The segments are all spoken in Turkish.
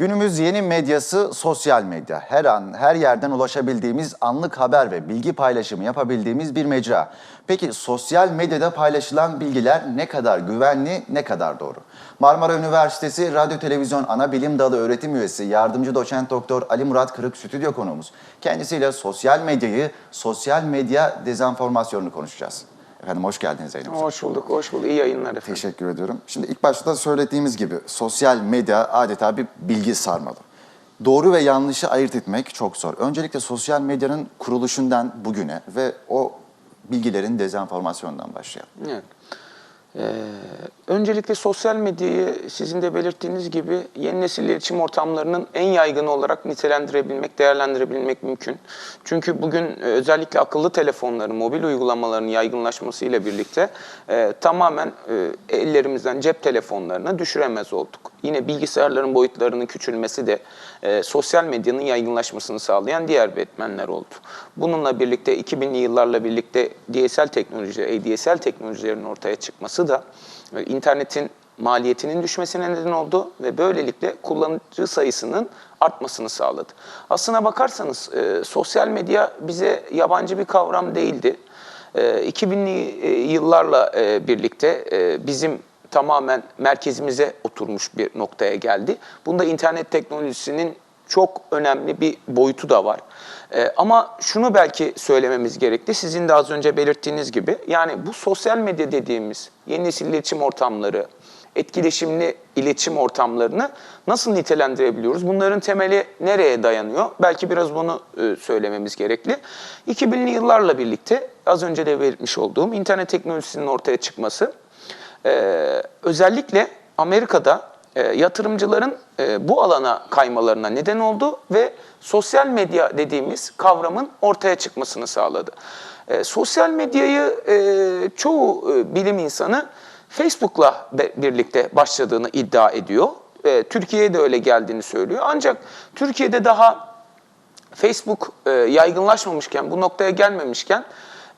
Günümüz yeni medyası sosyal medya. Her an, her yerden ulaşabildiğimiz anlık haber ve bilgi paylaşımı yapabildiğimiz bir mecra. Peki sosyal medyada paylaşılan bilgiler ne kadar güvenli, ne kadar doğru? Marmara Üniversitesi Radyo Televizyon Ana Bilim Dalı öğretim üyesi yardımcı doçent doktor Ali Murat Kırık stüdyo konuğumuz. Kendisiyle sosyal medyayı, sosyal medya dezenformasyonunu konuşacağız. Efendim hoş geldiniz Zeynep Hocam. Hoş bulduk, hoş bulduk. İyi yayınlar efendim. Teşekkür ediyorum. Şimdi ilk başta söylediğimiz gibi sosyal medya adeta bir bilgi sarmalı. Doğru ve yanlışı ayırt etmek çok zor. Öncelikle sosyal medyanın kuruluşundan bugüne ve o bilgilerin dezenformasyonundan başlayalım. Evet. Ee, öncelikle sosyal medyayı sizin de belirttiğiniz gibi yeni nesil iletişim ortamlarının en yaygın olarak nitelendirebilmek, değerlendirebilmek mümkün. Çünkü bugün e, özellikle akıllı telefonların, mobil uygulamaların yaygınlaşmasıyla birlikte e, tamamen e, ellerimizden cep telefonlarına düşüremez olduk. Yine bilgisayarların boyutlarının küçülmesi de e, sosyal medyanın yaygınlaşmasını sağlayan diğer bir etmenler oldu. Bununla birlikte 2000'li yıllarla birlikte DSL teknoloji, ADSL teknolojilerinin ortaya çıkması da internetin maliyetinin düşmesine neden oldu ve böylelikle kullanıcı sayısının artmasını sağladı. Aslına bakarsanız e, sosyal medya bize yabancı bir kavram değildi. E, 2000'li e, yıllarla e, birlikte e, bizim tamamen merkezimize oturmuş bir noktaya geldi. Bunda internet teknolojisinin çok önemli bir boyutu da var. Ee, ama şunu belki söylememiz gerekli. Sizin de az önce belirttiğiniz gibi yani bu sosyal medya dediğimiz yeni nesil iletişim ortamları, etkileşimli iletişim ortamlarını nasıl nitelendirebiliyoruz? Bunların temeli nereye dayanıyor? Belki biraz bunu e, söylememiz gerekli. 2000'li yıllarla birlikte az önce de belirtmiş olduğum internet teknolojisinin ortaya çıkması ee, özellikle Amerika'da e, yatırımcıların e, bu alana kaymalarına neden oldu ve sosyal medya dediğimiz kavramın ortaya çıkmasını sağladı. E, sosyal medyayı çoğu bilim insanı Facebook'la birlikte başladığını iddia ediyor. E, Türkiye'ye de öyle geldiğini söylüyor. Ancak Türkiye'de daha Facebook yaygınlaşmamışken, bu noktaya gelmemişken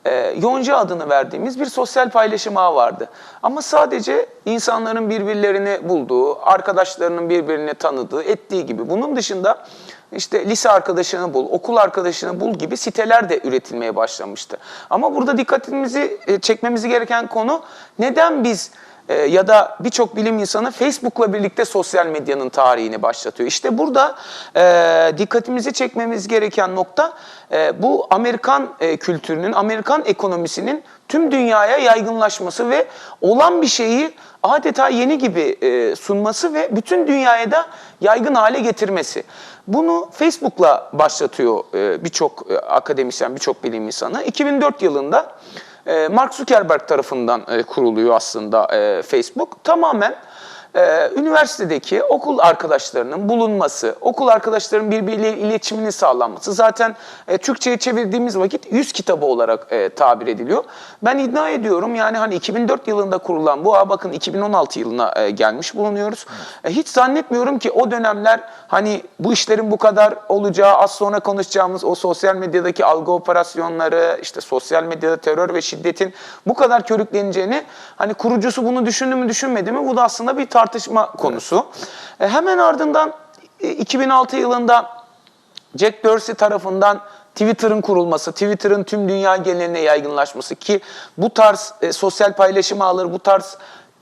e, Yonca adını verdiğimiz bir sosyal paylaşım ağı vardı. Ama sadece insanların birbirlerini bulduğu, arkadaşlarının birbirini tanıdığı, ettiği gibi. Bunun dışında işte lise arkadaşını bul, okul arkadaşını bul gibi siteler de üretilmeye başlamıştı. Ama burada dikkatimizi e, çekmemizi gereken konu neden biz e, ya da birçok bilim insanı Facebook'la birlikte sosyal medyanın tarihini başlatıyor. İşte burada e, dikkatimizi çekmemiz gereken nokta e, bu Amerikan e, kültürünün, Amerikan ekonomisinin tüm dünyaya yaygınlaşması ve olan bir şeyi adeta yeni gibi e, sunması ve bütün dünyaya da yaygın hale getirmesi. Bunu Facebook'la başlatıyor e, birçok e, akademisyen, birçok bilim insanı. 2004 yılında Mark Zuckerberg tarafından e, kuruluyor aslında e, Facebook. Tamamen e, üniversitedeki okul arkadaşlarının bulunması, okul arkadaşlarının birbiriyle iletişiminin sağlanması zaten e, Türkçe'ye çevirdiğimiz vakit yüz kitabı olarak e, tabir ediliyor. Ben iddia ediyorum yani hani 2004 yılında kurulan bu ağ bakın 2016 yılına e, gelmiş bulunuyoruz. E, hiç zannetmiyorum ki o dönemler hani bu işlerin bu kadar olacağı az sonra konuşacağımız o sosyal medyadaki algı operasyonları, işte sosyal medyada terör ve şiddetin bu kadar körükleneceğini hani kurucusu bunu düşündü mü düşünmedi mi bu da aslında bir tartışma konusu. E, hemen ardından e, 2006 yılında Jack Dorsey tarafından Twitter'ın kurulması, Twitter'ın tüm dünya geneline yaygınlaşması ki bu tarz e, sosyal paylaşım ağları, bu tarz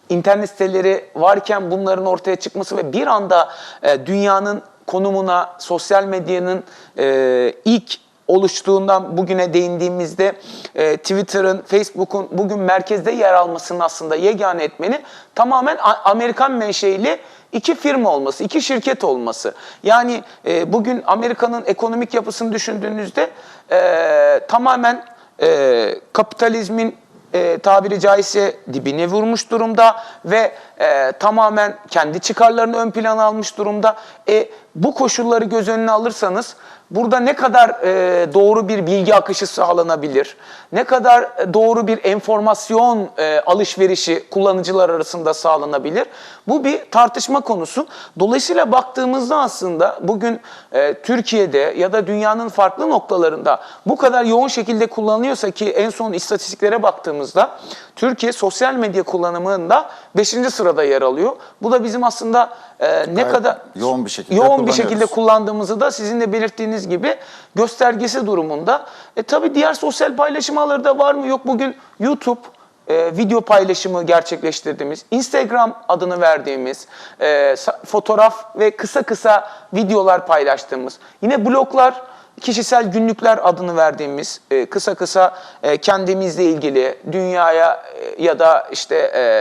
internet siteleri varken bunların ortaya çıkması ve bir anda e, dünyanın konumuna, sosyal medyanın e, ilk oluştuğundan bugüne değindiğimizde e, Twitter'ın, Facebook'un bugün merkezde yer almasının aslında yegane etmeni tamamen Amerikan menşeili iki firma olması, iki şirket olması. Yani e, bugün Amerika'nın ekonomik yapısını düşündüğünüzde e, tamamen e, kapitalizmin e, tabiri caizse dibine vurmuş durumda ve e, tamamen kendi çıkarlarını ön plana almış durumda. E, bu koşulları göz önüne alırsanız burada ne kadar e, doğru bir bilgi akışı sağlanabilir, ne kadar e, doğru bir enformasyon e, alışverişi kullanıcılar arasında sağlanabilir. Bu bir tartışma konusu. Dolayısıyla baktığımızda aslında bugün e, Türkiye'de ya da dünyanın farklı noktalarında bu kadar yoğun şekilde kullanılıyorsa ki en son istatistiklere baktığımızda Türkiye sosyal medya kullanımında 5. sırada yer alıyor. Bu da bizim aslında e, ne Gayet kadar yoğun bir şekilde yoğun bir şekilde kullandığımızı da sizin de belirttiğiniz gibi göstergesi durumunda. E tabi diğer sosyal paylaşım ağları da var mı? Yok bugün YouTube e, video paylaşımı gerçekleştirdiğimiz, Instagram adını verdiğimiz, e, fotoğraf ve kısa kısa videolar paylaştığımız, yine bloglar, kişisel günlükler adını verdiğimiz e, kısa kısa e, kendimizle ilgili dünyaya e, ya da işte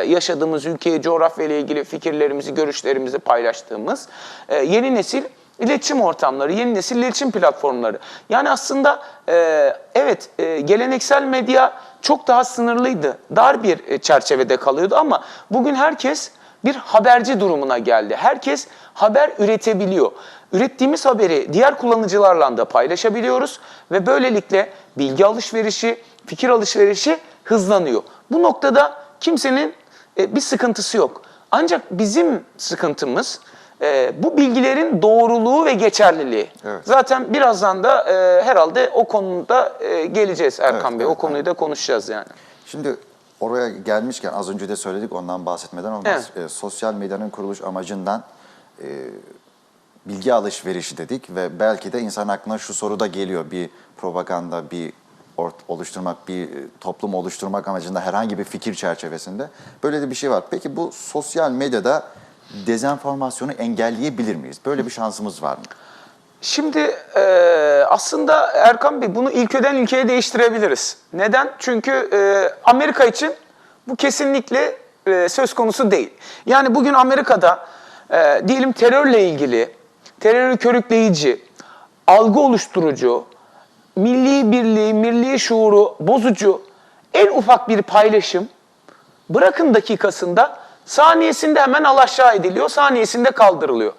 yaşadığımız ülkeye, coğrafya ile ilgili fikirlerimizi, görüşlerimizi paylaştığımız yeni nesil iletişim ortamları, yeni nesil iletişim platformları. Yani aslında evet geleneksel medya çok daha sınırlıydı. Dar bir çerçevede kalıyordu ama bugün herkes bir haberci durumuna geldi. Herkes haber üretebiliyor. Ürettiğimiz haberi diğer kullanıcılarla da paylaşabiliyoruz ve böylelikle bilgi alışverişi, fikir alışverişi hızlanıyor. Bu noktada kimsenin e, bir sıkıntısı yok. Ancak bizim sıkıntımız e, bu bilgilerin doğruluğu ve geçerliliği. Evet. Zaten birazdan da e, herhalde o konuda e, geleceğiz Erkan Evet, Bey. evet, o konuyu da konuşacağız yani. Şimdi oraya gelmişken az önce de söyledik ondan bahsetmeden olmaz. Evet. E, sosyal medyanın kuruluş amacından e, bilgi alışverişi dedik ve belki de insan aklına şu soru da geliyor. Bir propaganda, bir ort- oluşturmak, bir e, toplum oluşturmak amacında herhangi bir fikir çerçevesinde böyle de bir şey var. Peki bu sosyal medyada dezenformasyonu engelleyebilir miyiz? Böyle bir şansımız var mı? Şimdi e, aslında Erkan Bey bunu ilkeden ülkeye değiştirebiliriz. Neden? Çünkü e, Amerika için bu kesinlikle e, söz konusu değil. Yani bugün Amerika'da e, diyelim terörle ilgili, terörü körükleyici, algı oluşturucu, milli birliği, milli şuuru bozucu en ufak bir paylaşım bırakın dakikasında saniyesinde hemen alaşağı ediliyor, saniyesinde kaldırılıyor.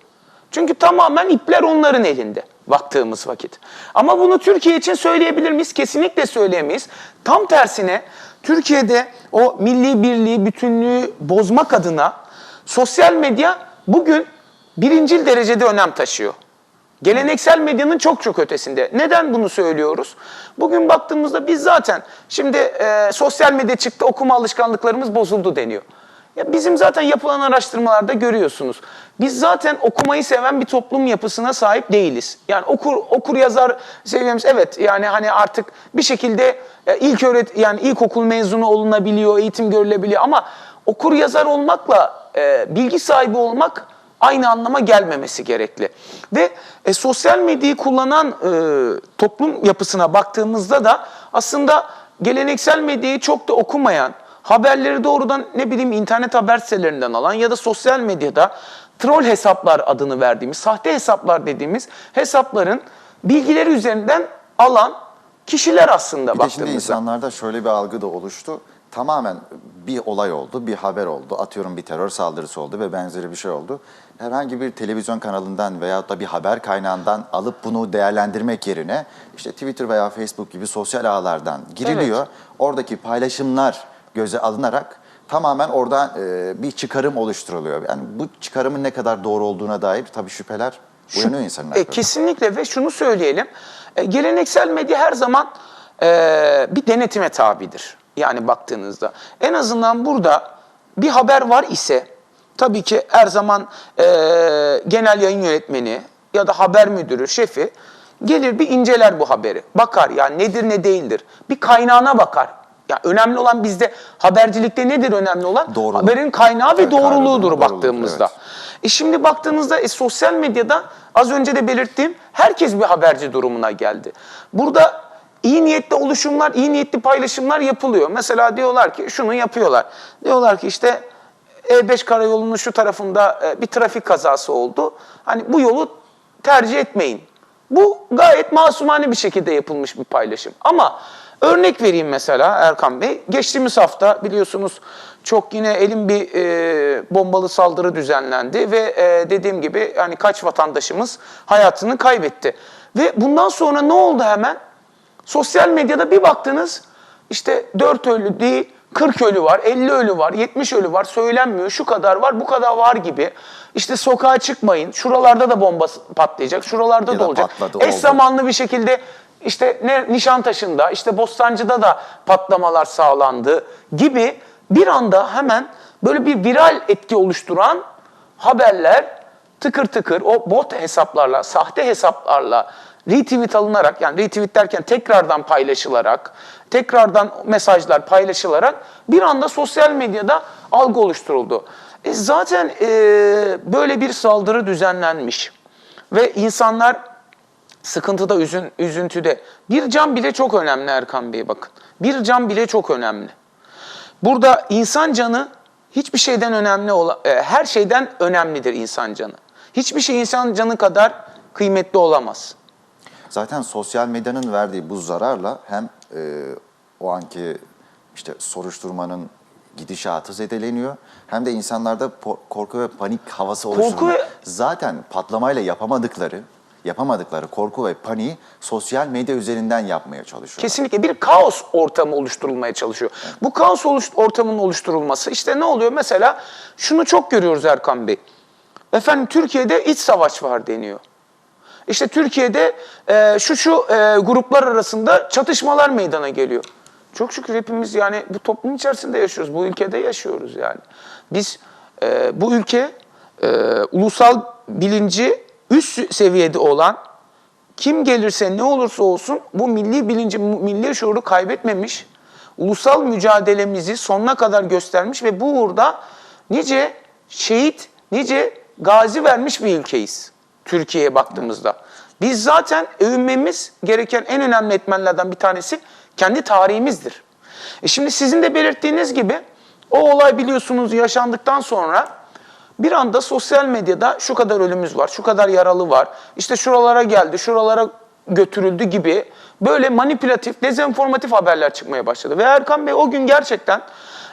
Çünkü tamamen ipler onların elinde baktığımız vakit. Ama bunu Türkiye için söyleyebilir miyiz? Kesinlikle söyleyemeyiz. Tam tersine Türkiye'de o milli birliği, bütünlüğü bozmak adına sosyal medya bugün birincil derecede önem taşıyor. Geleneksel medyanın çok çok ötesinde. Neden bunu söylüyoruz? Bugün baktığımızda biz zaten şimdi e, sosyal medya çıktı okuma alışkanlıklarımız bozuldu deniyor. Ya bizim zaten yapılan araştırmalarda görüyorsunuz. Biz zaten okumayı seven bir toplum yapısına sahip değiliz. Yani okur okur yazar seviyemiz evet yani hani artık bir şekilde e, ilk öğret yani ilkokul mezunu olunabiliyor, eğitim görülebiliyor ama okur yazar olmakla e, bilgi sahibi olmak aynı anlama gelmemesi gerekli. Ve e, sosyal medyayı kullanan e, toplum yapısına baktığımızda da aslında geleneksel medyayı çok da okumayan, haberleri doğrudan ne bileyim internet haber sitelerinden alan ya da sosyal medyada troll hesaplar adını verdiğimiz, sahte hesaplar dediğimiz hesapların bilgileri üzerinden alan kişiler aslında Bir de şimdi baktığımızda. insanlarda şöyle bir algı da oluştu. Tamamen bir olay oldu, bir haber oldu. Atıyorum bir terör saldırısı oldu ve benzeri bir şey oldu. Herhangi bir televizyon kanalından veya da bir haber kaynağından alıp bunu değerlendirmek yerine işte Twitter veya Facebook gibi sosyal ağlardan giriliyor. Evet. Oradaki paylaşımlar göze alınarak tamamen oradan e, bir çıkarım oluşturuluyor. Yani bu çıkarımın ne kadar doğru olduğuna dair tabii şüpheler uyanıyor insanın E, kesinlikle ve şunu söyleyelim. E, geleneksel medya her zaman e, bir denetime tabidir. Yani baktığınızda. En azından burada bir haber var ise tabii ki her zaman e, genel yayın yönetmeni ya da haber müdürü, şefi gelir bir inceler bu haberi. Bakar ya nedir ne değildir. Bir kaynağına bakar. Ya önemli olan bizde habercilikte nedir önemli olan? Doğruluk. Haberin kaynağı ve Evet, doğruluğudur doğruluk, baktığımızda. evet. E şimdi baktığınızda e, sosyal medyada az önce de belirttiğim herkes bir haberci durumuna geldi. Burada iyi niyetli oluşumlar, iyi niyetli paylaşımlar yapılıyor. Mesela diyorlar ki şunu yapıyorlar. Diyorlar ki işte E5 karayolunun şu tarafında e, bir trafik kazası oldu. Hani bu yolu tercih etmeyin. Bu gayet masumane bir şekilde yapılmış bir paylaşım. Ama örnek vereyim mesela Erkan Bey. Geçtiğimiz hafta biliyorsunuz çok yine elin bir e, bombalı saldırı düzenlendi ve e, dediğim gibi yani kaç vatandaşımız hayatını kaybetti. Ve bundan sonra ne oldu hemen? Sosyal medyada bir baktınız işte 4 ölü değil 40 ölü var, 50 ölü var, 70 ölü var, söylenmiyor, şu kadar var, bu kadar var gibi. İşte sokağa çıkmayın, şuralarda da bomba patlayacak, şuralarda Ya da olacak. patladı, Eş oldu. zamanlı bir şekilde işte ne Nişantaşı'nda, işte Bostancı'da da patlamalar sağlandı gibi bir anda hemen böyle bir viral etki oluşturan haberler tıkır tıkır o bot hesaplarla, sahte hesaplarla retweet alınarak yani retweet derken tekrardan paylaşılarak, tekrardan mesajlar paylaşılarak bir anda sosyal medyada algı oluşturuldu. E zaten e, böyle bir saldırı düzenlenmiş ve insanlar sıkıntıda, üzün, üzüntüde. Bir can bile çok önemli Erkan Bey bakın. Bir can bile çok önemli. Burada insan canı hiçbir şeyden önemli ola, e, her şeyden önemlidir insan canı. Hiçbir şey insan canı kadar kıymetli olamaz. Zaten sosyal medyanın verdiği bu zararla hem e, o anki işte soruşturmanın gidişatı zedeleniyor hem de insanlarda korku ve panik havası oluşturuyor. Zaten patlamayla yapamadıkları yapamadıkları korku ve paniği sosyal medya üzerinden yapmaya çalışıyorlar. Kesinlikle bir kaos ortamı oluşturulmaya çalışıyor. Bu kaos oluş- ortamının oluşturulması işte ne oluyor? Mesela şunu çok görüyoruz Erkan Bey. Efendim Türkiye'de iç savaş var deniyor. İşte Türkiye'de e, şu şu e, gruplar arasında çatışmalar meydana geliyor. Çok şükür hepimiz yani bu toplum içerisinde yaşıyoruz. Bu ülkede yaşıyoruz yani. Biz e, bu ülke e, ulusal bilinci üst seviyede olan kim gelirse ne olursa olsun bu milli bilinci, milli şuuru kaybetmemiş, ulusal mücadelemizi sonuna kadar göstermiş ve bu uğurda nice şehit, nice gazi vermiş bir ülkeyiz Türkiye'ye baktığımızda. Biz zaten övünmemiz gereken en önemli etmenlerden bir tanesi kendi tarihimizdir. E şimdi sizin de belirttiğiniz gibi o olay biliyorsunuz yaşandıktan sonra bir anda sosyal medyada şu kadar ölümümüz var, şu kadar yaralı var, işte şuralara geldi, şuralara götürüldü gibi böyle manipülatif, dezenformatif haberler çıkmaya başladı. Ve Erkan Bey o gün gerçekten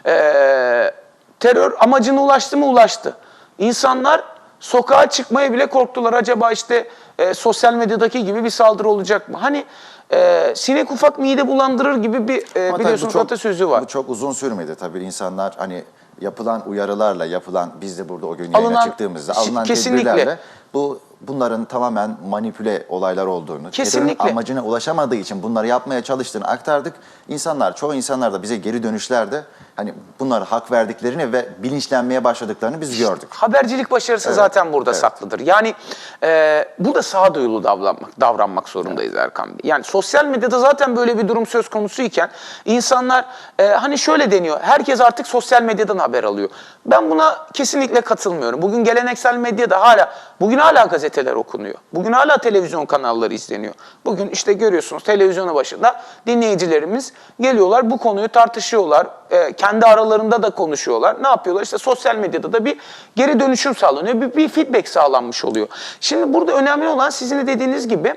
eee, terör amacına ulaştı mı ulaştı. İnsanlar sokağa çıkmaya bile korktular. Acaba işte e, sosyal medyadaki gibi bir saldırı olacak mı? Hani e, sinek ufak mide bulandırır gibi bir e, Ama tabii biliyorsunuz atasözü var. Bu çok uzun sürmedi tabii insanlar hani yapılan uyarılarla yapılan biz de burada o gün yayına Alınan- çıktığımızda Şi- alınan kesinlikle. tedbirlerle bu bunların tamamen manipüle olaylar olduğunu, terörün Kesinlikle. amacına ulaşamadığı için bunları yapmaya çalıştığını aktardık. İnsanlar, çoğu insanlar da bize geri dönüşlerde hani bunlara hak verdiklerini ve bilinçlenmeye başladıklarını biz gördük. Habercilik başarısı Evet, zaten burada evet. saklıdır. Yani e, burada sağduyulu davranmak, davranmak zorundayız Erkan Bey. Yani sosyal medyada zaten böyle bir durum söz konusu iken insanlar e, hani şöyle deniyor. Herkes artık sosyal medyadan haber alıyor. Ben buna kesinlikle katılmıyorum. Bugün geleneksel medyada hala bugün hala gazeteler okunuyor. Bugün hala televizyon kanalları izleniyor. Bugün işte görüyorsunuz televizyonu başında dinleyicilerimiz geliyorlar bu konuyu tartışıyorlar. E, kendi aralarında da konuşuyorlar. Ne yapıyorlar? İşte sosyal medyada da bir geri dönüşüm sağlanıyor. Bir, bir feedback sağlanmış oluyor. Şimdi burada önemli olan sizin de dediğiniz gibi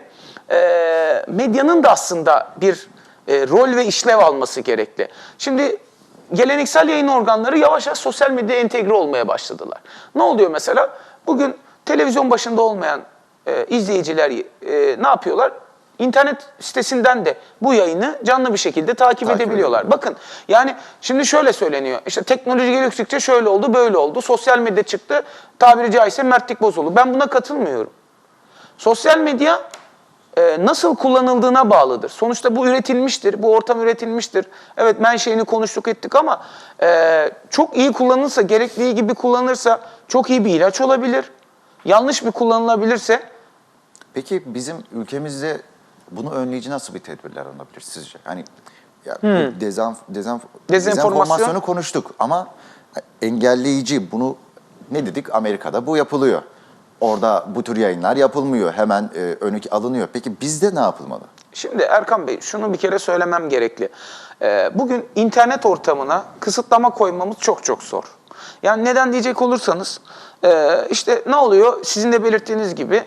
e, medyanın da aslında bir e, rol ve işlev alması gerekli. Şimdi geleneksel yayın organları yavaş yavaş sosyal medyaya entegre olmaya başladılar. Ne oluyor mesela? Bugün televizyon başında olmayan e, izleyiciler e, ne yapıyorlar? İnternet sitesinden de bu yayını canlı bir şekilde takip, Takip edebiliyorlar. Bakın yani şimdi şöyle söyleniyor. İşte teknoloji geliştikçe şöyle oldu, böyle oldu. Sosyal medya çıktı. Tabiri caizse mertlik bozuldu. Ben buna katılmıyorum. Sosyal medya e, nasıl kullanıldığına bağlıdır. Sonuçta bu üretilmiştir, bu ortam üretilmiştir. Evet menşeini konuştuk ettik ama e, çok iyi kullanılırsa, gerektiği gibi kullanılırsa çok iyi bir ilaç olabilir. Yanlış bir kullanılabilirse Peki bizim ülkemizde bunu önleyici nasıl bir tedbirler alınabilir sizce? Hani ya dezenf, dezenf, Dezenformasyon. dezenformasyonu konuştuk ama engelleyici bunu ne dedik? Amerika'da bu yapılıyor. Orada bu tür yayınlar yapılmıyor. Hemen e, önü alınıyor. Peki bizde ne yapılmalı? Şimdi Erkan Bey şunu bir kere söylemem gerekli. Ee, bugün internet ortamına kısıtlama koymamız çok çok zor. Yani neden diyecek olursanız e, işte ne oluyor sizin de belirttiğiniz gibi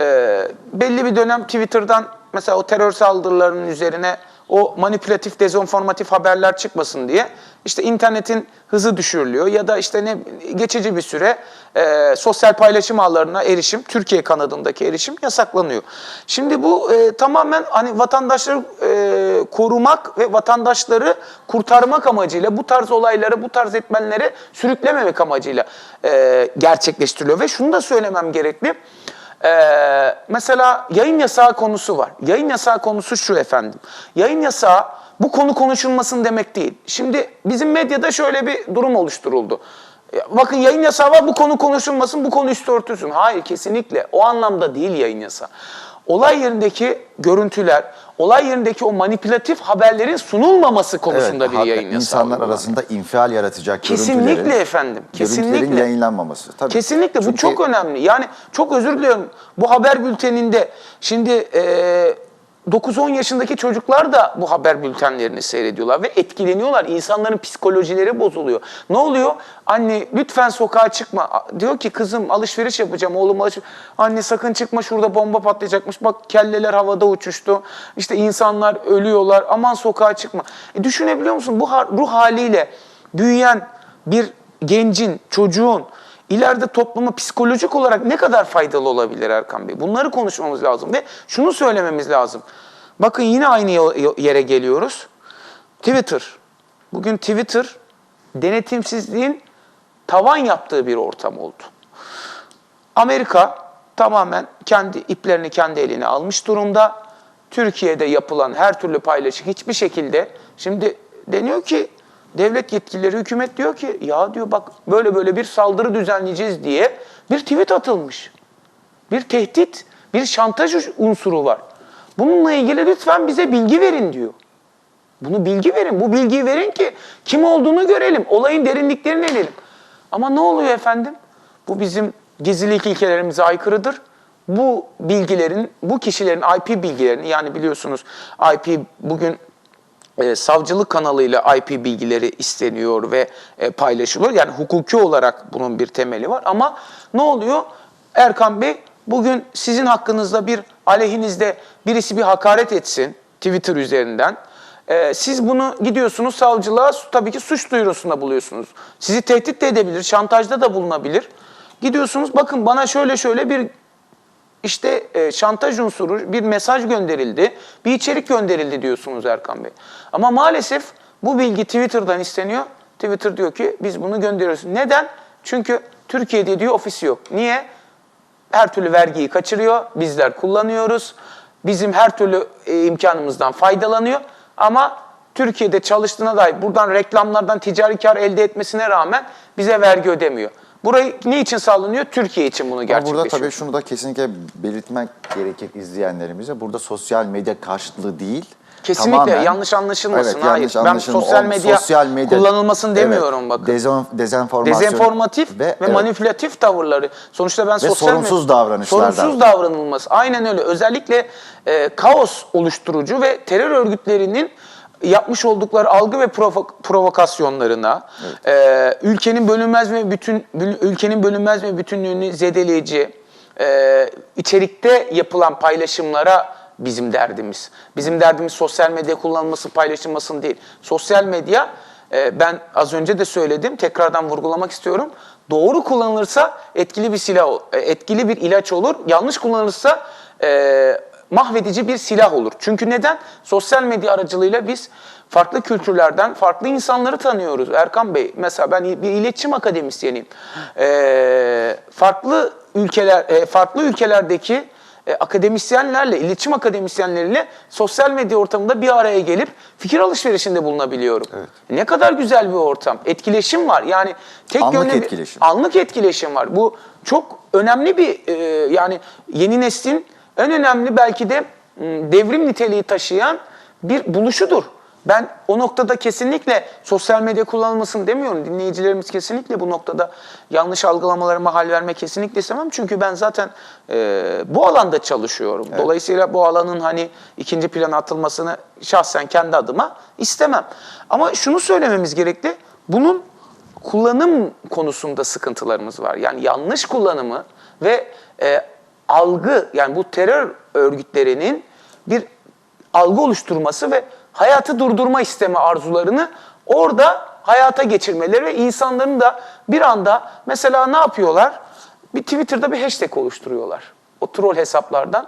e, belli bir dönem Twitter'dan mesela o terör saldırılarının üzerine o manipülatif, dezenformatif haberler çıkmasın diye işte internetin hızı düşürülüyor ya da işte ne geçici bir süre e, sosyal paylaşım ağlarına erişim, Türkiye kanadındaki erişim yasaklanıyor. Şimdi bu e, tamamen hani vatandaşları e, korumak ve vatandaşları kurtarmak amacıyla bu tarz olayları, bu tarz etmenlere sürüklememek amacıyla e, gerçekleştiriliyor. Ve şunu da söylemem gerekli. Ee, mesela yayın yasağı konusu var. Yayın yasağı konusu şu efendim. Yayın yasağı bu konu konuşulmasın demek değil. Şimdi bizim medyada şöyle bir durum oluşturuldu. Bakın yayın yasağı var bu konu konuşulmasın, bu konu üstü örtülsün. Hayır kesinlikle o anlamda değil yayın yasağı. Olay yerindeki görüntüler, olay yerindeki o manipülatif haberlerin sunulmaması konusunda bir hakikaten yayın yasağı. insanlar arasında infial yaratacak Kesinlikle efendim. Kesinlikle. yayınlanmaması. Tabii. Kesinlikle bu Çünkü çok önemli. Yani çok özür diliyorum. Bu haber bülteninde şimdi e, 9-10 yaşındaki çocuklar da bu haber bültenlerini seyrediyorlar ve etkileniyorlar. İnsanların psikolojileri bozuluyor. Ne oluyor? Anne lütfen sokağa çıkma. Diyor ki kızım alışveriş yapacağım oğlum alışveriş. Anne sakın çıkma şurada bomba patlayacakmış. Bak kelleler havada uçuştu. İşte insanlar ölüyorlar. Aman sokağa çıkma. E, düşünebiliyor musun? Bu ruh haliyle büyüyen bir gencin, çocuğun ileride topluma psikolojik olarak ne kadar faydalı olabilir Erkan Bey? Bunları konuşmamız lazım ve şunu söylememiz lazım. Bakın yine aynı yere geliyoruz. Twitter. Bugün Twitter denetimsizliğin tavan yaptığı bir ortam oldu. Amerika tamamen kendi iplerini kendi eline almış durumda. Türkiye'de yapılan her türlü paylaşım hiçbir şekilde şimdi deniyor ki devlet yetkilileri hükümet diyor ki ya diyor bak böyle böyle bir saldırı düzenleyeceğiz diye bir tweet atılmış. Bir tehdit, bir şantaj unsuru var. Bununla ilgili lütfen bize bilgi verin diyor. Bunu bilgi verin. Bu bilgiyi verin ki kim olduğunu görelim. Olayın derinliklerini inelim. Ama ne oluyor efendim? Bu bizim gizlilik ilkelerimize aykırıdır. Bu bilgilerin, bu kişilerin IP bilgilerini yani biliyorsunuz IP bugün e, savcılık kanalıyla IP bilgileri isteniyor ve e, paylaşılıyor. Yani hukuki olarak bunun bir temeli var ama ne oluyor? Erkan Bey bugün sizin hakkınızda bir aleyhinizde birisi bir hakaret etsin Twitter üzerinden. E, siz bunu gidiyorsunuz savcılığa tabii ki suç duyurusunda buluyorsunuz. Sizi tehdit de edebilir, şantajda da bulunabilir. Gidiyorsunuz bakın bana şöyle şöyle bir işte e, şantaj unsuru bir mesaj gönderildi, bir içerik gönderildi diyorsunuz Erkan Bey. Ama maalesef bu bilgi Twitter'dan isteniyor. Twitter diyor ki biz bunu gönderiyoruz. Neden? Çünkü Türkiye'de diyor ofisi yok. Niye? Her türlü vergiyi kaçırıyor, bizler kullanıyoruz. Bizim her türlü e, imkanımızdan faydalanıyor. Ama Türkiye'de çalıştığına dair buradan reklamlardan ticari kar elde etmesine rağmen bize vergi ödemiyor. Burayı ne için sağlanıyor? Türkiye için bunu Ama gerçekleşiyor. burada tabii şunu da kesinlikle belirtmek gerekir izleyenlerimize. Burada sosyal medya karşıtlığı değil. Kesinlikle tamamen- yanlış anlaşılmasın. Evet, Hayır. yanlış Ben anlaşılma sosyal medya sosyal medya- kullanılmasın Evet, demiyorum bakın. dezen- dezenformasyon Dezenformatif ve, evet, manipülatif tavırları. Sonuçta ben sosyal sorumsuz med- davranışlardan. Sorumsuz davranılması. Aynen öyle. Özellikle e, kaos oluşturucu ve terör örgütlerinin yapmış oldukları algı ve provo- provokasyonlarına, e, ülkenin bölünmez ve bütün ülkenin bölünmez ve bütünlüğünü zedeleyici e, içerikte yapılan paylaşımlara bizim derdimiz. Bizim derdimiz sosyal medya kullanılması, paylaşılmasın değil. Sosyal medya e, ben az önce de söyledim, tekrardan vurgulamak istiyorum. Doğru kullanılırsa etkili bir silah, e, etkili bir ilaç olur. Yanlış kullanılırsa e, mahvedici bir silah olur. Çünkü neden? Sosyal medya aracılığıyla biz farklı kültürlerden farklı insanları tanıyoruz. Erkan Bey, mesela ben bir iletişim akademisyeniyim. E, farklı ülkeler, e, farklı ülkelerdeki e, akademisyenlerle, iletişim akademisyenleriyle sosyal medya ortamında bir araya gelip fikir alışverişinde bulunabiliyorum. Ne kadar güzel bir ortam. Etkileşim var. Yani tek Anlık yönlü bir- etkileşim. anlık etkileşim var. Bu çok önemli bir e, yani yeni neslin en önemli belki de m, devrim niteliği taşıyan bir buluşudur. Ben o noktada kesinlikle sosyal medya kullanılmasın demiyorum. Dinleyicilerimiz kesinlikle bu noktada yanlış algılamalara mahal vermek kesinlikle istemem. Çünkü ben zaten e, bu alanda çalışıyorum. Dolayısıyla bu alanın hani ikinci plana atılmasını şahsen kendi adıma istemem. Ama şunu söylememiz gerekli. Bunun kullanım konusunda sıkıntılarımız var. Yani yanlış kullanımı ve e, algı yani bu terör örgütlerinin bir algı oluşturması ve hayatı durdurma isteme arzularını orada hayata geçirmeleri ve insanların da bir anda mesela ne yapıyorlar? Bir Twitter'da bir hashtag oluşturuyorlar. O troll hesaplardan.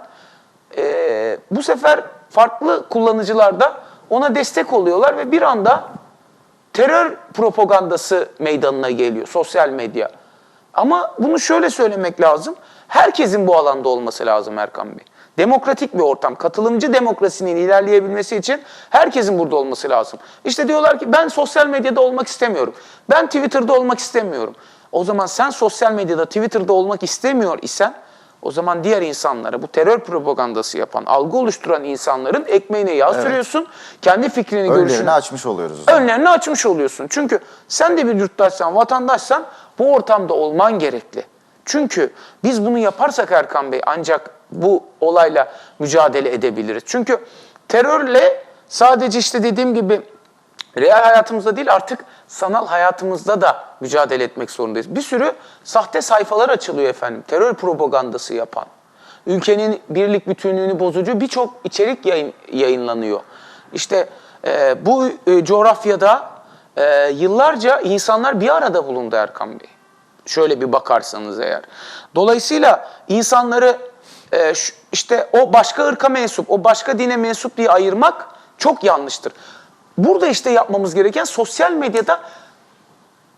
Ee, bu sefer farklı kullanıcılar da ona destek oluyorlar ve bir anda terör propagandası meydanına geliyor sosyal medya. Ama bunu şöyle söylemek lazım. Herkesin bu alanda olması lazım Erkan Bey. Demokratik bir ortam, katılımcı demokrasinin ilerleyebilmesi için herkesin burada olması lazım. İşte diyorlar ki ben sosyal medyada olmak istemiyorum. Ben Twitter'da olmak istemiyorum. O zaman sen sosyal medyada, Twitter'da olmak istemiyor isen o zaman diğer insanlara bu terör propagandası yapan, algı oluşturan insanların ekmeğine yağ sürüyorsun. Kendi fikrini, görüşünü Önlerini açmış oluyoruz. önlerini açmış oluyorsun. Çünkü sen de bir yurttaşsan, vatandaşsan bu ortamda olman gerekli. Çünkü biz bunu yaparsak Erkan Bey ancak bu olayla mücadele edebiliriz. Çünkü terörle sadece işte dediğim gibi real hayatımızda değil artık sanal hayatımızda da mücadele etmek zorundayız. Bir sürü sahte sayfalar açılıyor efendim. Terör propagandası yapan. Ülkenin birlik bütünlüğünü bozucu birçok içerik yayın, yayınlanıyor. İşte e, bu e, coğrafyada e, yıllarca insanlar bir arada bulundu Erkan Bey. Şöyle bir bakarsanız eğer. Dolayısıyla insanları e, işte o başka ırka mensup, o başka dine mensup diye ayırmak çok yanlıştır. Burada işte yapmamız gereken sosyal medyada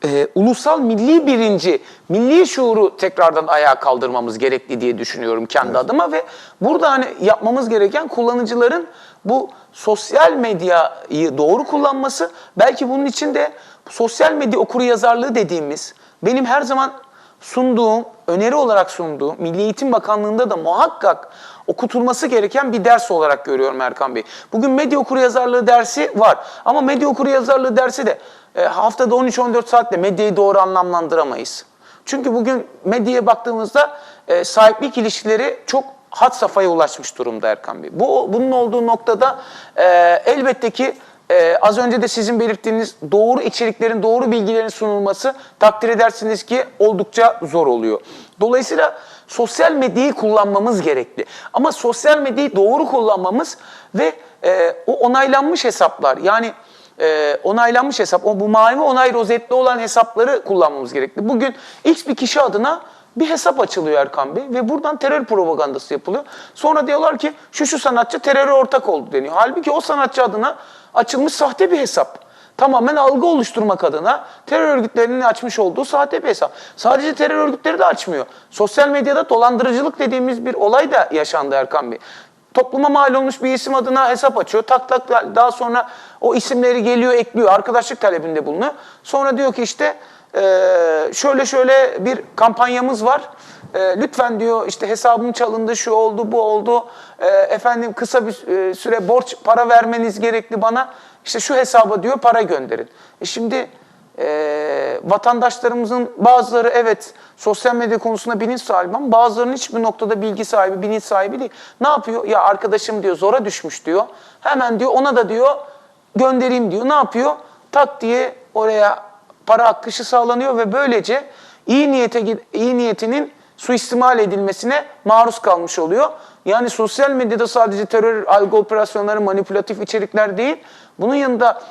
e, ulusal milli birinci, milli şuuru tekrardan ayağa kaldırmamız gerekli diye düşünüyorum kendi adıma ve burada hani yapmamız gereken kullanıcıların bu sosyal medyayı doğru kullanması, belki bunun için de sosyal medya okuryazarlığı dediğimiz benim her zaman sunduğum, öneri olarak sunduğum, Milli Eğitim Bakanlığı'nda da muhakkak okutulması gereken bir ders olarak görüyorum Erkan Bey. Bugün medya okuryazarlığı dersi var ama medya okuryazarlığı dersi de e, haftada 13-14 saatte medyayı doğru anlamlandıramayız. Çünkü bugün medyaya baktığımızda e, sahiplik ilişkileri çok had safhaya ulaşmış durumda Erkan Bey. Bu bunun olduğu noktada e, elbette ki e, az önce de sizin belirttiğiniz doğru içeriklerin, doğru bilgilerin sunulması takdir edersiniz ki oldukça zor oluyor. Dolayısıyla sosyal medyayı kullanmamız gerekli. Ama sosyal medyayı doğru kullanmamız ve e, o onaylanmış hesaplar yani e, onaylanmış hesap, o bu mavi onay rozetli olan hesapları kullanmamız gerekli. Bugün X bir kişi adına bir hesap açılıyor Erkan Bey ve buradan terör propagandası yapılıyor. Sonra diyorlar ki şu şu sanatçı teröre ortak oldu deniyor. Halbuki o sanatçı adına açılmış sahte bir hesap. Tamamen algı oluşturmak adına terör örgütlerinin açmış olduğu sahte bir hesap. Sadece terör örgütleri de açmıyor. Sosyal medyada dolandırıcılık dediğimiz bir olay da yaşandı Erkan Bey. Topluma mal olmuş bir isim adına hesap açıyor. Tak tak daha sonra o isimleri geliyor ekliyor. Arkadaşlık talebinde bulunuyor. Sonra diyor ki işte eee, şöyle şöyle bir kampanyamız var. Eee, lütfen diyor işte hesabım çalındı, şu oldu, bu oldu. Eee, efendim kısa bir e, süre borç para vermeniz gerekli bana. İşte şu hesaba diyor para gönderin. E şimdi e, vatandaşlarımızın bazıları evet sosyal medya konusunda bilinç sahibi ama bazılarının hiçbir noktada bilgi sahibi, bilinç sahibi değil. Ne yapıyor? Ya arkadaşım diyor zora düşmüş diyor. Hemen diyor ona da diyor göndereyim diyor. Ne yapıyor? Tak diye oraya para akışı sağlanıyor ve böylece iyi niyete iyi niyetinin suistimal edilmesine maruz kalmış oluyor. Yani sosyal medyada sadece terör algı operasyonları, manipülatif içerikler değil, bunun yanında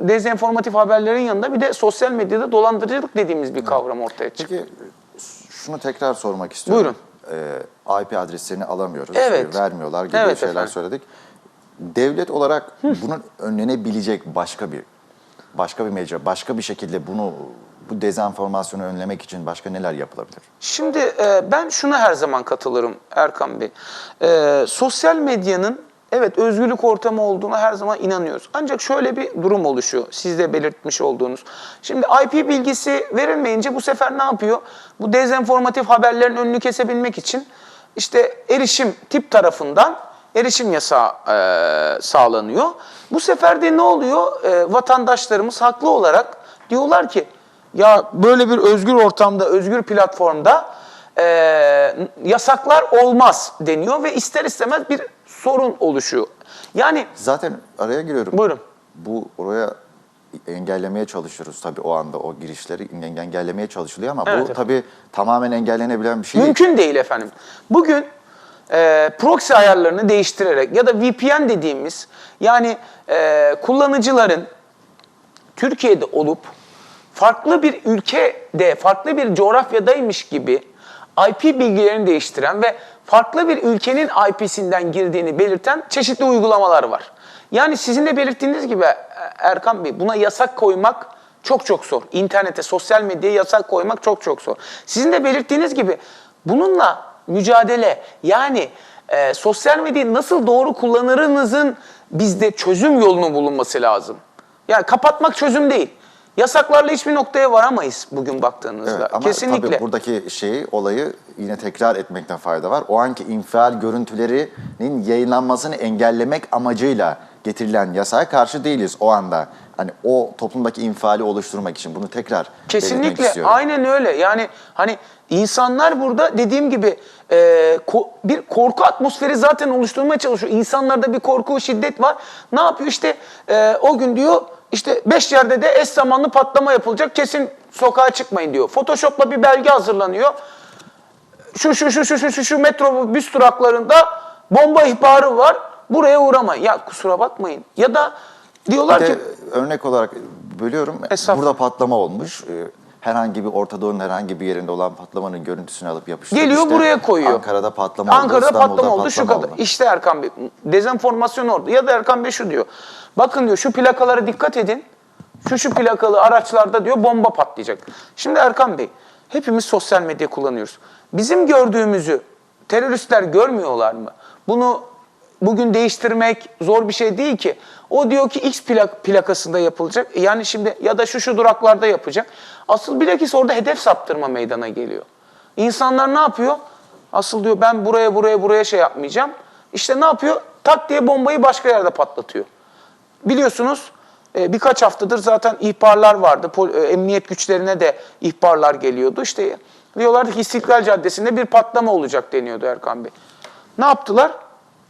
dezenformatif haberlerin yanında bir de sosyal medyada dolandırıcılık dediğimiz bir kavram ortaya çıktı. Peki şunu tekrar sormak istiyorum. Ee, IP adreslerini alamıyoruz, Evet. vermiyorlar gibi Evet şeyler efendim. söyledik. Devlet olarak bunun önlenebilecek başka bir başka bir mecra, başka bir şekilde bunu bu dezenformasyonu önlemek için başka neler yapılabilir? Şimdi e, ben şuna her zaman katılırım Erkan Bey. E, sosyal medyanın evet özgürlük ortamı olduğuna her zaman inanıyoruz. Ancak şöyle bir durum oluşuyor. Siz de belirtmiş olduğunuz. Şimdi IP bilgisi verilmeyince bu sefer ne yapıyor? Bu dezenformatif haberlerin önünü kesebilmek için işte erişim tip tarafından erişim yasağı e, sağlanıyor. Bu sefer de ne oluyor? E, vatandaşlarımız haklı olarak diyorlar ki ya böyle bir özgür ortamda, özgür platformda e, yasaklar olmaz deniyor ve ister istemez bir sorun oluşuyor. Yani Zaten araya giriyorum. Buyurun. Bu oraya engellemeye çalışıyoruz tabii o anda o girişleri enge- engellemeye çalışılıyor ama Evet bu efendim. tabii tamamen engellenebilen bir şey değil. mümkün değil efendim. Bugün e, proxy ayarlarını değiştirerek ya da VPN dediğimiz yani e, kullanıcıların Türkiye'de olup farklı bir ülkede, farklı bir coğrafyadaymış gibi IP bilgilerini değiştiren ve farklı bir ülkenin IP'sinden girdiğini belirten çeşitli uygulamalar var. Yani sizin de belirttiğiniz gibi e, Erkan Bey buna yasak koymak çok çok zor. İnternete, sosyal medyaya yasak koymak çok çok zor. Sizin de belirttiğiniz gibi bununla mücadele yani e, sosyal medyayı nasıl doğru kullanırınızın bizde çözüm yolunun bulunması lazım. Yani kapatmak çözüm değil. Yasaklarla hiçbir noktaya varamayız bugün baktığınızda. Evet, ama Kesinlikle. tabii buradaki şeyi, olayı yine tekrar etmekten fayda var. O anki infial görüntülerinin yayınlanmasını engellemek amacıyla getirilen yasağa karşı değiliz o anda. Hani o toplumdaki infiali oluşturmak için bunu tekrar belirtmek Kesinlikle istiyorum. aynen öyle. Yani hani insanlar burada dediğim gibi e, ko- bir korku atmosferi zaten oluşturmaya çalışıyor. İnsanlarda bir korku, şiddet var. Ne yapıyor işte e, o gün diyor işte beş yerde de eş zamanlı patlama yapılacak. Kesin sokağa çıkmayın diyor. Photoshop'la bir belge hazırlanıyor. Şu şu şu şu şu şu, şu metrobüs duraklarında bomba ihbarı var. Buraya uğramayın. Ya kusura bakmayın. Ya da diyorlar ki örnek olarak bölüyorum. Burada patlama olmuş. Herhangi bir Orta Doğu'nun herhangi bir yerinde olan patlamanın görüntüsünü alıp yapıştırıyor. Geliyor İşte buraya koyuyor. Ankara'da patlama oldu. Ankara'da İstanbul'da patlama oldu şu kadar. oldu. İşte Erkan Bey dezenformasyon orada. Ya da Erkan Bey şu diyor. Bakın diyor şu plakalara dikkat edin. Şu şu plakalı araçlarda diyor bomba patlayacak. Şimdi Erkan Bey hepimiz sosyal medya kullanıyoruz. Bizim gördüğümüzü teröristler görmüyorlar mı? Bunu bugün değiştirmek zor bir şey değil ki. O diyor ki X plak, plakasında yapılacak. Yani şimdi ya da şu şu duraklarda yapacak. Asıl bilakis orada hedef saptırma meydana geliyor. İnsanlar ne yapıyor? Asıl diyor ben buraya buraya buraya şey yapmayacağım. İşte ne yapıyor? Tak diye bombayı başka yerde patlatıyor. Biliyorsunuz e, birkaç haftadır zaten ihbarlar vardı. E, Emniyet güçlerine de ihbarlar geliyordu. İşte diyorlardı ki İstiklal Caddesi'nde bir patlama olacak deniyordu Erkan Bey. Ne yaptılar?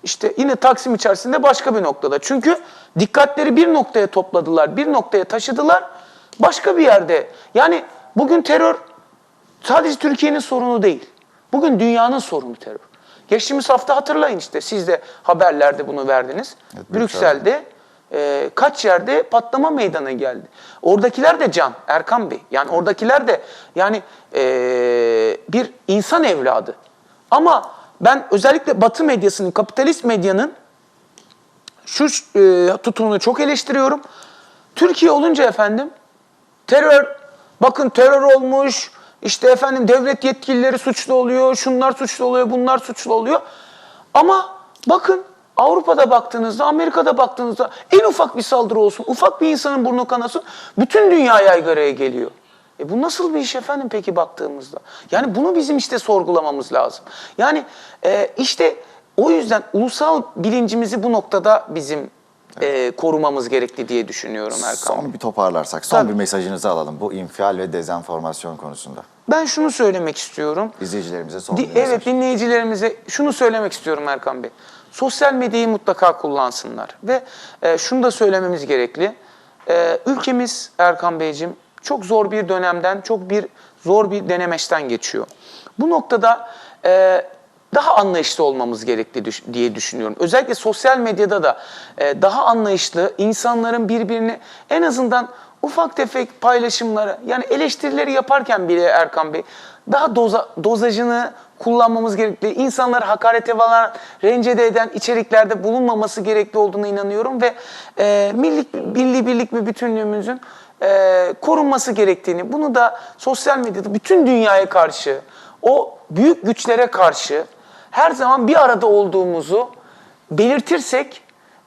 İşte yine Taksim içerisinde başka bir noktada. Çünkü dikkatleri bir noktaya topladılar, bir noktaya taşıdılar. Başka bir yerde. Yani bugün terör sadece Türkiye'nin sorunu değil. Bugün dünyanın sorunu terör. Geçtiğimiz hafta hatırlayın işte siz de haberlerde bunu verdiniz. Evet, Brüksel'de e, kaç yerde patlama meydana geldi. Oradakiler de can Erkan Bey. Yani oradakiler de yani e, bir insan evladı. Ama ben özellikle Batı medyasının, kapitalist medyanın şu e, tutumunu çok eleştiriyorum. Türkiye olunca efendim terör, bakın terör olmuş, işte efendim devlet yetkilileri suçlu oluyor, şunlar suçlu oluyor, bunlar suçlu oluyor. Ama bakın Avrupa'da baktığınızda, Amerika'da baktığınızda en ufak bir saldırı olsun, ufak bir insanın burnu kanasın, bütün dünya yaygaraya geliyor. E bu nasıl bir iş efendim peki baktığımızda? Yani bunu bizim işte sorgulamamız lazım. Yani e, işte o yüzden ulusal bilincimizi bu noktada bizim e, korumamız gerekli diye düşünüyorum Erkan. Son bir toparlarsak, son Tabii. bir mesajınızı alalım bu infial ve dezenformasyon konusunda. Ben şunu söylemek istiyorum. İzleyicilerimize son Di- bir mesaj. evet dinleyicilerimize şunu söylemek istiyorum Erkan Bey. Sosyal medyayı mutlaka kullansınlar. Ve e, şunu da söylememiz gerekli. E, ülkemiz Erkan Beyciğim çok zor bir dönemden, çok bir zor bir denemeçten geçiyor. Bu noktada e, daha anlayışlı olmamız gerekli diye düşünüyorum. Özellikle sosyal medyada da e, daha anlayışlı, insanların birbirini en azından ufak tefek paylaşımları yani eleştirileri yaparken bile Erkan Bey daha doza, dozajını kullanmamız gerekli. İnsanları hakarete varan, rencide eden içeriklerde bulunmaması gerekli olduğunu inanıyorum ve e, milli, milli birlik ve bütünlüğümüzün e, korunması gerektiğini, bunu da sosyal medyada bütün dünyaya karşı, o büyük güçlere karşı her zaman bir arada olduğumuzu belirtirsek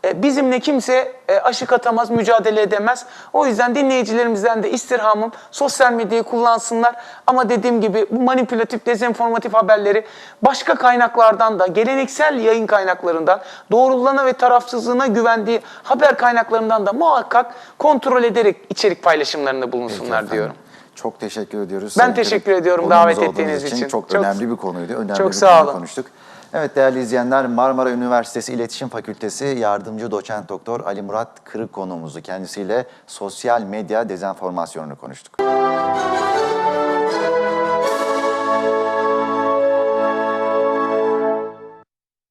e, bizimle kimse e, aşık atamaz, mücadele edemez. O yüzden dinleyicilerimizden de istirhamım sosyal medyayı kullansınlar. Ama dediğim gibi bu manipülatif, dezenformatif haberleri başka kaynaklardan da, geleneksel yayın kaynaklarından, doğruluğuna ve tarafsızlığına güvendiği haber kaynaklarından da muhakkak kontrol ederek içerik paylaşımlarında bulunsunlar Efendim, diyorum. Çok teşekkür ediyoruz. Ben Sayın teşekkür Kerim. ediyorum davet ettiğiniz için. Çok, Çok- önemli bir konuydu. Önemli çok bir sağ olun. konuştuk. Evet değerli izleyenler Marmara Üniversitesi İletişim Fakültesi yardımcı doçent doktor Ali Murat Kırık konuğumuzdu. Kendisiyle sosyal medya dezenformasyonunu konuştuk.